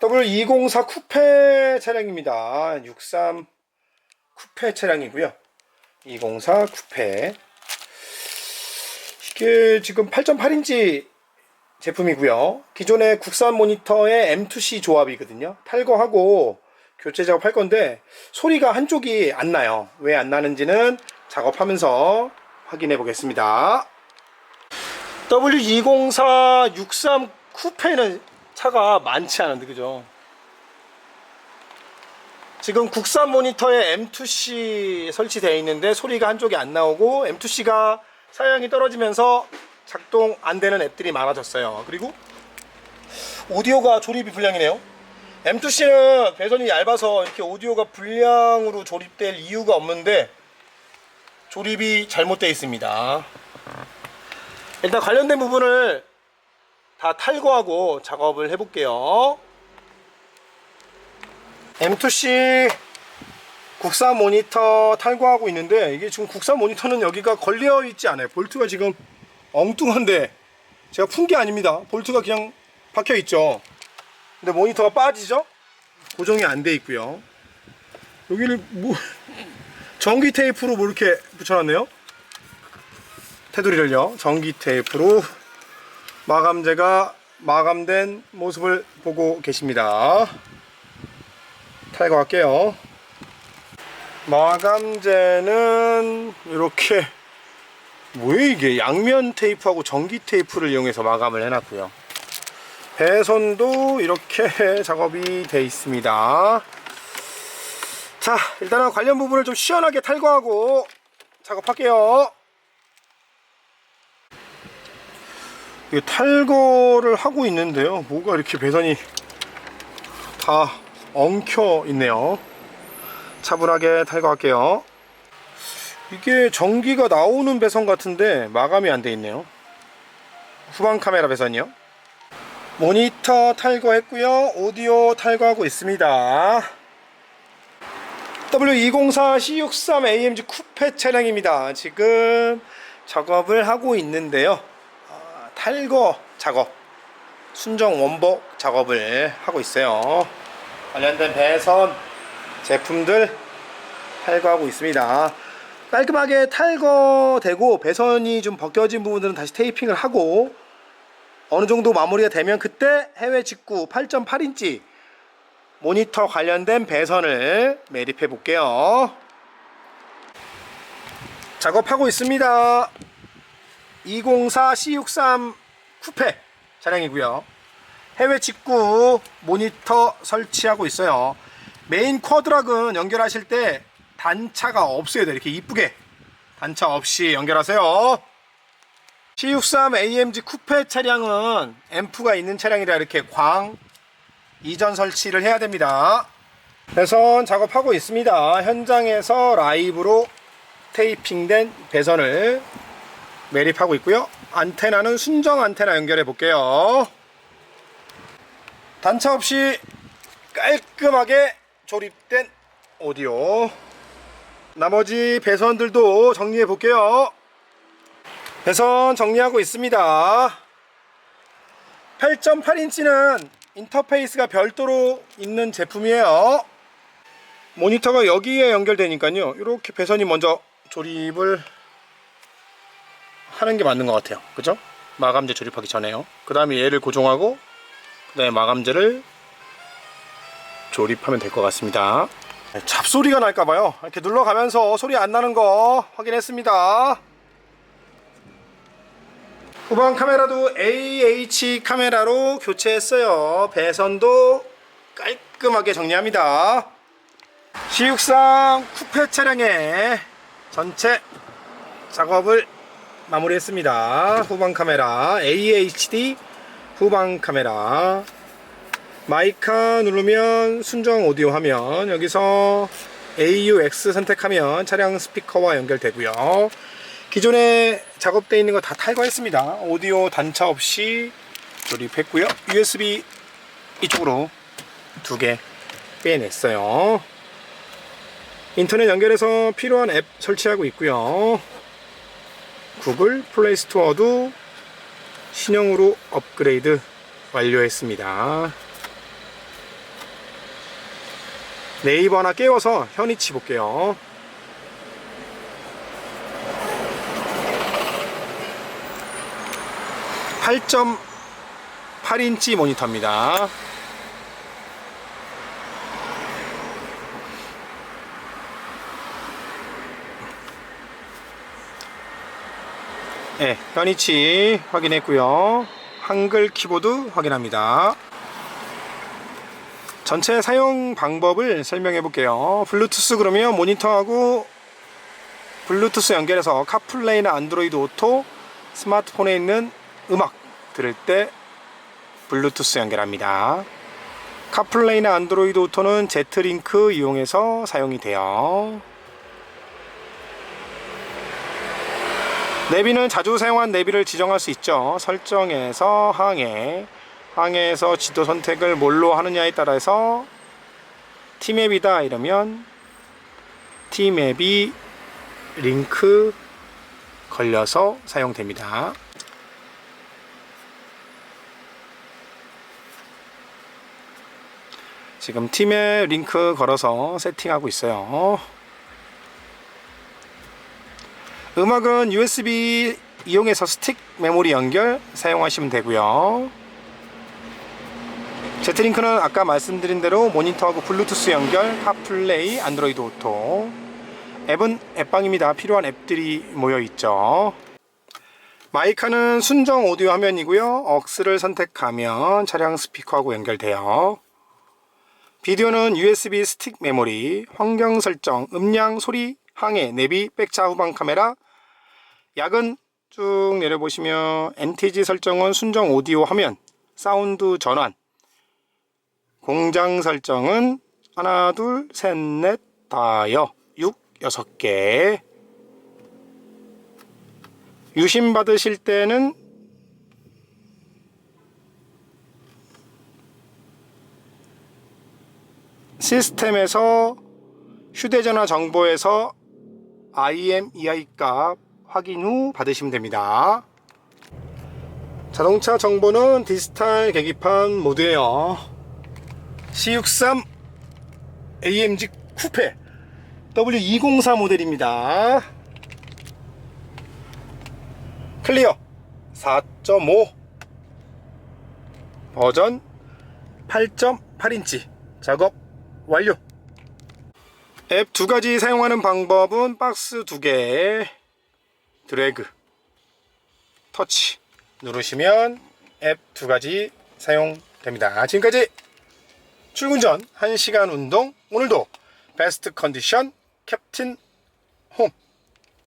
W204 쿠페 차량입니다. 63 쿠페 차량이고요. 204 쿠페. 이게 지금 8.8인치 제품이고요. 기존의 국산 모니터의 M2C 조합이거든요. 탈거하고 교체 작업할 건데 소리가 한쪽이 안 나요. 왜 안 나는지는 작업하면서 확인해 보겠습니다. W204 63 쿠페는 차가 많지 않은데 그죠? 지금 국산 모니터에 M2C 설치되어 있는데 소리가 한쪽이 안 나오고 M2C가 사양이 떨어지면서 작동 안 되는 앱들이 많아졌어요. 그리고 오디오가 조립이 불량이네요. M2C는 배선이 얇아서 이렇게 오디오가 불량으로 조립될 이유가 없는데 조립이 잘못되어 있습니다. 일단 관련된 부분을 다 탈거하고 작업을 해볼게요. M2C 국산 모니터 탈거하고 있는데 이게 지금 국산 모니터는 여기가 걸려 있지 않아요. 볼트가 지금 엉뚱한데 제가 푼 게 아닙니다. 볼트가 그냥 박혀 있죠. 근데 모니터가 빠지죠? 고정이 안 돼 있고요. 여기를 뭐 전기 테이프로 뭐 이렇게 붙여놨네요. 테두리를요. 전기 테이프로 마감재가 마감된 모습을 보고 계십니다. 탈거할게요. 마감재는 이렇게 뭐예요 이게 양면 테이프하고 전기 테이프를 이용해서 마감을 해놨고요. 배선도 이렇게 작업이 돼 있습니다. 자 일단은 관련 부분을 좀 시원하게 탈거하고 작업할게요. 이게 탈거를 하고 있는데요. 뭐가 이렇게 배선이 다 엉켜 있네요. 차분하게 탈거할게요. 이게 전기가 나오는 배선 같은데 마감이 안 돼 있네요. 후방 카메라 배선이요. 모니터 탈거했고요. 오디오 탈거하고 있습니다. W204 C63 AMG 쿠페 차량입니다. 지금 작업을 하고 있는데요. 탈거 작업, 순정 원복 작업을 하고 있어요. 관련된 배선 제품들 탈거하고 있습니다. 깔끔하게 탈거되고 배선이 좀 벗겨진 부분들은 다시 테이핑을 하고 어느 정도 마무리가 되면 그때 해외 직구 8.8인치 모니터 관련된 배선을 매립해 볼게요. 작업하고 있습니다. 204 C63 쿠페 차량이고요. 해외 직구 모니터 설치하고 있어요. 메인 쿼드락은 연결하실 때 단차가 없어야 돼요. 이렇게 이쁘게 단차 없이 연결하세요. C63 AMG 쿠페 차량은 앰프가 있는 차량이라 이렇게 광 이전 설치를 해야 됩니다. 배선 작업하고 있습니다. 현장에서 라이브로 테이핑된 배선을 매립하고 있고요. 안테나는 순정 안테나 연결해 볼게요. 단차 없이 깔끔하게 조립된 오디오. 나머지 배선들도 정리해 볼게요. 배선 정리하고 있습니다. 8.8인치는 인터페이스가 별도로 있는 제품이에요. 모니터가 여기에 연결되니까요. 이렇게 배선이 먼저 조립을 하는 게 맞는 것 같아요. 그죠? 마감재 조립하기 전에요. 그 다음에 얘를 고정하고 그 다음에 마감재를 조립하면 될 것 같습니다. 잡소리가 날까봐요. 이렇게 눌러가면서 소리 안 나는 거 확인했습니다. 후방 카메라도 AH 카메라로 교체했어요. 배선도 깔끔하게 정리합니다. C63 쿠페 차량의 전체 작업을 마무리했습니다. 후방 카메라 AHD 후방 카메라 마이카 누르면 순정 오디오 화면 여기서 AUX 선택하면 차량 스피커와 연결되고요. 기존에 작업되어 있는 거 다 탈거했습니다. 오디오 단차 없이 조립했고요. USB 이쪽으로 두 개 빼냈어요. 인터넷 연결해서 필요한 앱 설치하고 있고요. 구글 플레이 스토어도 신형으로 업그레이드 완료했습니다. 네이버나 깨워서 현이치 볼게요. (8.8인치) 모니터입니다. 네, 현이치 확인했고요. 한글 키보드 확인합니다 전체 사용 방법을 설명해 볼게요. 블루투스 그러면 모니터하고 블루투스 연결해서 카플레이나 안드로이드 오토 스마트폰에 있는 음악 들을 때 블루투스 연결합니다. 카플레이나 안드로이드 오토는 제트링크 이용해서 사용이 돼요. 내비는 자주 사용한 내비를 지정할 수 있죠. 설정에서 항해 항해에서 지도 선택을 뭘로 하느냐에 따라서 티맵이다 이러면 티맵이 링크 걸려서 사용됩니다. 지금 티맵 링크 걸어서 세팅하고 있어요. 음악은 USB 이용해서 스틱 메모리 연결 사용하시면 되고요. 제트링크는 아까 말씀드린 대로 모니터하고 블루투스 연결, 카플레이, 안드로이드 오토. 앱은 앱방입니다. 필요한 앱들이 모여 있죠. 마이카는 순정 오디오 화면이고요. 억스를 선택하면 차량 스피커하고 연결돼요. 비디오는 USB 스틱 메모리, 환경 설정, 음량, 소리, 항해, 내비, 백차 후방 카메라, 약은 쭉 내려보시면 NTG 설정은 순정 오디오 화면, 사운드 전환, 공장 설정은 하나, 둘, 셋, 넷, 다여, 육, 여섯 개. 유심 받으실 때는 시스템에서 휴대전화 정보에서 IMEI 값 확인 후 받으시면 됩니다. 자동차 정보는 디지털 계기판 모드예요. C63 AMG 쿠페 W204 모델입니다. 클리어 4.5 버전 8.8인치 작업 완료. 앱 두 가지 사용하는 방법은 박스 두 개, 드래그, 터치 누르시면 앱 두 가지 사용됩니다. 지금까지 출근 전 1시간 운동 오늘도 베스트 컨디션 캡틴 홈